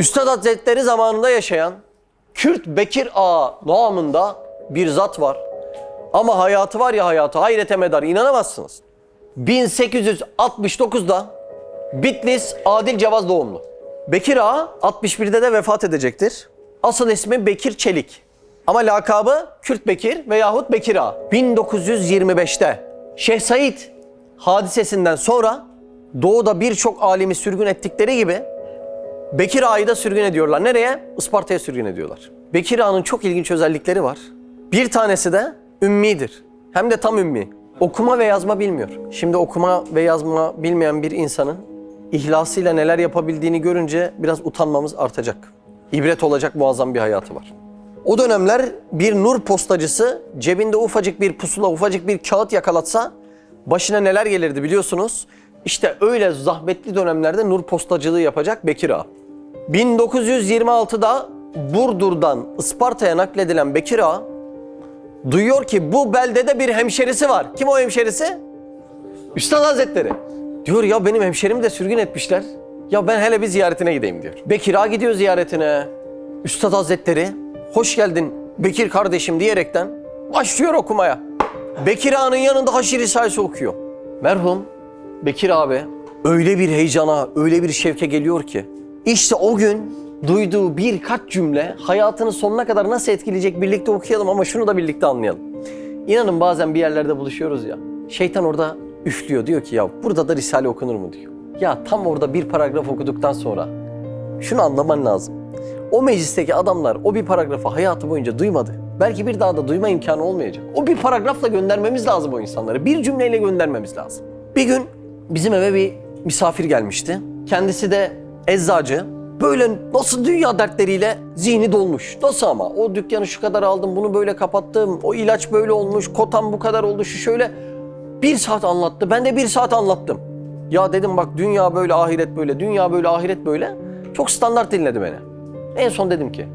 Üstad Hazretleri zamanında yaşayan Kürt Bekir Ağa namında bir zat var. Ama hayatı var ya hayatı hayrete medar inanamazsınız. 1869'da Bitlis Adil Cevaz doğumlu. Bekir Ağa 61'de de vefat edecektir. Asıl ismi Bekir Çelik. Ama lakabı Kürt Bekir veyahut Bekir Ağa. 1925'te Şeyh Said hadisesinden sonra doğuda birçok alimi sürgün ettikleri gibi Bekir Ağa'yı da sürgün ediyorlar. Nereye? Isparta'ya sürgün ediyorlar. Bekir Ağa'nın çok ilginç özellikleri var. Bir tanesi de ümmidir. Hem de tam ümmi. Okuma ve yazma bilmiyor. Şimdi okuma ve yazma bilmeyen bir insanın ihlasıyla neler yapabildiğini görünce biraz utanmamız artacak. İbret olacak muazzam bir hayatı var. O dönemler bir nur postacısı cebinde ufacık bir pusula, ufacık bir kağıt yakalatsa başına neler gelirdi biliyorsunuz. İşte öyle zahmetli dönemlerde nur postacılığı yapacak Bekir Ağa. 1926'da Burdur'dan Isparta'ya nakledilen Bekir Ağa duyuyor ki bu beldede bir hemşerisi var. Kim o hemşerisi? Üstad Hazretleri. Diyor ya benim hemşerimi de sürgün etmişler. Ya ben hele bir ziyaretine gideyim diyor. Bekir Ağa gidiyor ziyaretine. Üstad Hazretleri hoş geldin Bekir kardeşim diyerekten başlıyor okumaya. Bekir Ağa'nın yanında haşir risalesi okuyor. Merhum Bekir abi öyle bir heyecana, öyle bir şevke geliyor ki işte o gün duyduğu birkaç cümle hayatının sonuna kadar nasıl etkileyecek birlikte okuyalım ama şunu da birlikte anlayalım. İnanın bazen bir yerlerde buluşuyoruz ya. Şeytan orada üflüyor diyor ki ya burada da Risale okunur mu diyor. Ya tam orada bir paragraf okuduktan sonra şunu anlaman lazım. O meclisteki adamlar o bir paragrafı hayatı boyunca duymadı. Belki bir daha da duyma imkanı olmayacak. O bir paragrafla göndermemiz lazım o insanları. Bir cümleyle göndermemiz lazım. Bir gün bizim eve bir misafir gelmişti. Kendisi de eczacı. Böyle nasıl dünya dertleriyle zihni dolmuş. Nasıl ama? O dükkanı şu kadar aldım, bunu böyle kapattım. O ilaç böyle olmuş, kotam bu kadar oldu, şu şöyle. Bir saat anlattı. Ben de bir saat anlattım. Ya dedim bak dünya böyle, ahiret böyle, dünya böyle, ahiret böyle. Çok standart dinledi beni. En son dedim ki,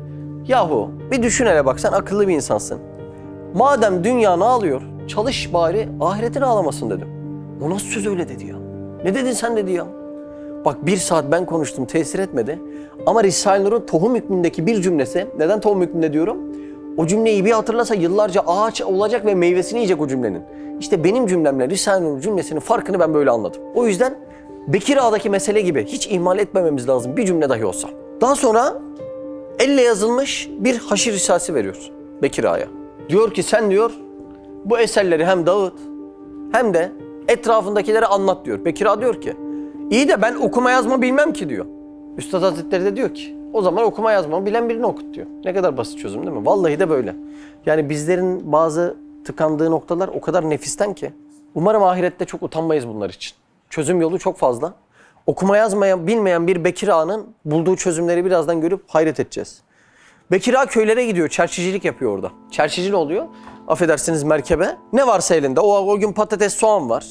yahu bir düşün hele bak sen akıllı bir insansın. Madem dünya ne alıyor, çalış bari ahiretini ağlamasın dedim. O nasıl söz öyle dedi ya? Ne dedin sen dedi ya? Bak bir saat ben konuştum tesir etmedi. Ama Risale-i Nur'un tohum hükmündeki bir cümlesi, neden tohum hükmünde diyorum? O cümleyi bir hatırlasa yıllarca ağaç olacak ve meyvesini yiyecek o cümlenin. İşte benim cümlemle Risale-i Nur cümlesinin farkını ben böyle anladım. O yüzden Bekir Ağa'daki mesele gibi hiç ihmal etmememiz lazım bir cümle dahi olsa. Daha sonra elle yazılmış bir haşir risalesi veriyor Bekir Ağa'ya. Diyor ki sen diyor bu eserleri hem dağıt hem de etrafındakilere anlat diyor. Bekir Ağa diyor ki iyi de ben okuma yazma bilmem ki diyor. Üstad Hazretleri de diyor ki o zaman okuma yazma bilen birini okut diyor. Ne kadar basit çözüm değil mi? Vallahi de böyle. Yani bizlerin bazı tıkandığı noktalar o kadar nefisten ki. Umarım ahirette çok utanmayız bunlar için. Çözüm yolu çok fazla. Okuma yazmaya bilmeyen bir Bekir Ağa'nın bulduğu çözümleri birazdan görüp hayret edeceğiz. Bekir Ağa köylere gidiyor, çerçicilik yapıyor orada. Çerçici ne oluyor? Affedersiniz merkebe. Ne varsa elinde. O, o gün patates, soğan var.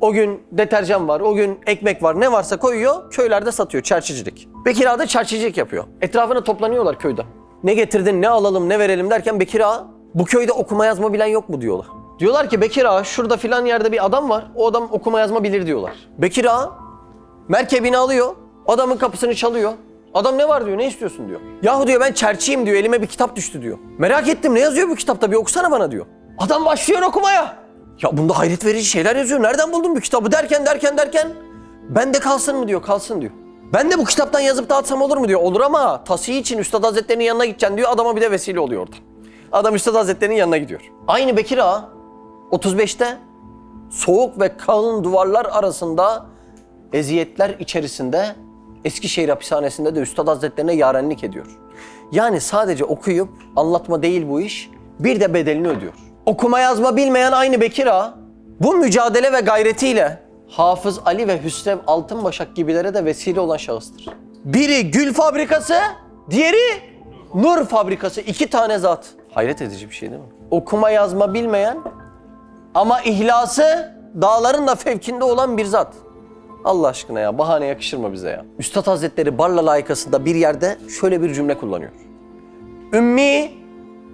O gün deterjan var, o gün ekmek var. Ne varsa koyuyor, köylerde satıyor. Çerçicilik. Bekir Ağa da çerçicilik yapıyor. Etrafına toplanıyorlar köyde. Ne getirdin, ne alalım, ne verelim derken Bekir Ağa, bu köyde okuma yazma bilen yok mu diyorlar. Diyorlar ki Bekir Ağa şurada filan yerde bir adam var. O adam okuma yazma bilir diyorlar. Bekir Ağa merkebini alıyor. Adamın kapısını çalıyor. Adam ne var diyor, ne istiyorsun diyor. Yahu diyor ben çerçiyim diyor, elime bir kitap düştü diyor. Merak ettim ne yazıyor bu kitapta bir okusana bana diyor. Adam başlıyor okumaya. Ya bunda hayret verici şeyler yazıyor. Nereden buldun bu kitabı derken derken derken. Ben de kalsın mı diyor, kalsın diyor. Ben de bu kitaptan yazıp dağıtsam olur mu diyor. Olur ama tasihi için Üstad Hazretleri'nin yanına gideceksin diyor. Adama bir de vesile oluyor orada. Adam Üstad Hazretleri'nin yanına gidiyor. Aynı Bekir Ağa 35'te soğuk ve kalın duvarlar arasında eziyetler içerisinde Eskişehir hapishanesinde de Üstad Hazretlerine yarenlik ediyor. Yani sadece okuyup anlatma değil bu iş, bir de bedelini ödüyor. Okuma yazma bilmeyen aynı Bekir Ağa, bu mücadele ve gayretiyle Hafız Ali ve Hüsrev Altınbaşak gibilere de vesile olan şahıstır. Biri gül fabrikası, diğeri nur fabrikası. İki tane zat. Hayret edici bir şey değil mi? Okuma yazma bilmeyen ama ihlası dağların da fevkinde olan bir zat. Allah aşkına ya bahane yakışır mı bize ya? Üstad Hazretleri Barla layıkasında bir yerde şöyle bir cümle kullanıyor. Ümmi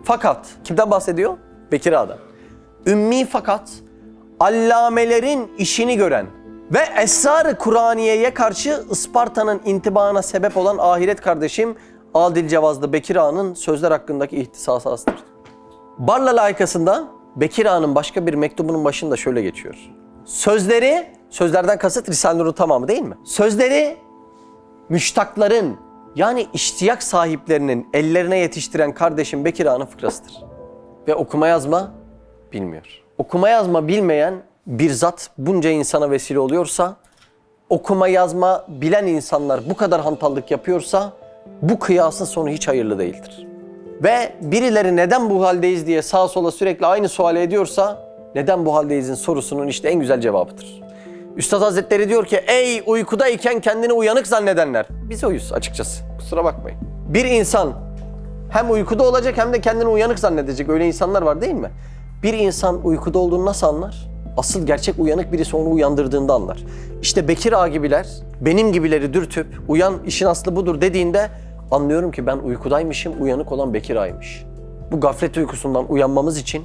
fakat kimden bahsediyor? Bekir Ağa'dan. Ümmi fakat allamelerin işini gören Ve Esrar-ı Kur'aniye'ye karşı Isparta'nın intibahına sebep olan ahiret kardeşim Adil Cevazlı Bekir Ağa'nın sözler hakkındaki ihtisası astırdı. Barla layıkasında Bekir Ağa'nın başka bir mektubunun başında şöyle geçiyor. Sözleri, sözlerden kasıt Risale-i Nur'un tamamı değil mi? Sözleri müştakların yani iştiyak sahiplerinin ellerine yetiştiren kardeşim Bekir Ağa'nın fıkrasıdır. Ve okuma yazma bilmiyor. Okuma yazma bilmeyen bir zat bunca insana vesile oluyorsa, okuma yazma bilen insanlar bu kadar hantallık yapıyorsa, bu kıyasın sonu hiç hayırlı değildir. Ve birileri neden bu haldeyiz diye sağa sola sürekli aynı suali ediyorsa, neden bu haldeyizin sorusunun işte en güzel cevabıdır. Üstad Hazretleri diyor ki ey uykudayken kendini uyanık zannedenler. Biz oyuz açıkçası kusura bakmayın. Bir insan hem uykuda olacak hem de kendini uyanık zannedecek öyle insanlar var değil mi? Bir insan uykuda olduğunu nasıl anlar? Asıl gerçek uyanık birisi onu uyandırdığında anlar. İşte Bekir Ağa gibiler benim gibileri dürtüp uyan işin aslı budur dediğinde anlıyorum ki ben uykudaymışım uyanık olan Bekir Ağa'ymış. Bu gaflet uykusundan uyanmamız için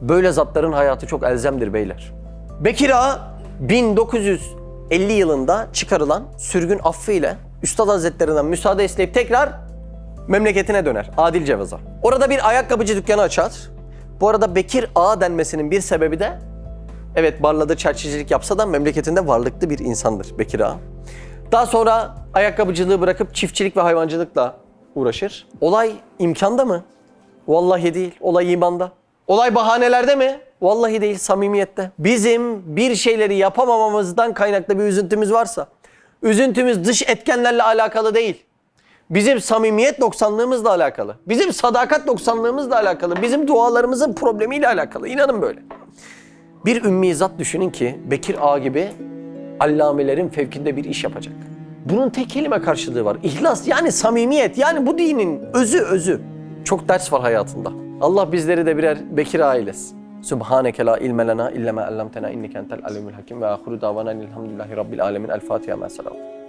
böyle zatların hayatı çok elzemdir beyler. Bekir Ağa 1950 yılında çıkarılan sürgün affı ile Üstad Hazretlerinden müsaade isteyip tekrar memleketine döner. Adil Cevaz'a. Orada bir ayakkabıcı dükkanı açar. Bu arada Bekir Ağa denmesinin bir sebebi de evet barlada çerçecilik yapsa da memleketinde varlıklı bir insandır Bekir Ağa. Daha sonra ayakkabıcılığı bırakıp çiftçilik ve hayvancılıkla uğraşır. Olay imkanda mı? Vallahi değil. Olay imanda. Olay bahanelerde mi? Vallahi değil, samimiyette. Bizim bir şeyleri yapamamamızdan kaynaklı bir üzüntümüz varsa, üzüntümüz dış etkenlerle alakalı değil. Bizim samimiyet noksanlığımızla alakalı. Bizim sadakat noksanlığımızla alakalı. Bizim dualarımızın problemiyle alakalı. İnanın böyle. Bir ümmi zat düşünün ki Bekir Ağa gibi allamelerin fevkinde bir iş yapacak. Bunun tek kelime karşılığı var. İhlas yani samimiyet yani bu dinin özü özü. Çok ders var hayatında. Allah bizleri de birer Bekir Ağa eylesin. Subhaneke la ilme lena illa ma inneke entel alimul hakim ve ahiru davana elhamdülillahi rabbil alemin. El Fatiha. Mesela.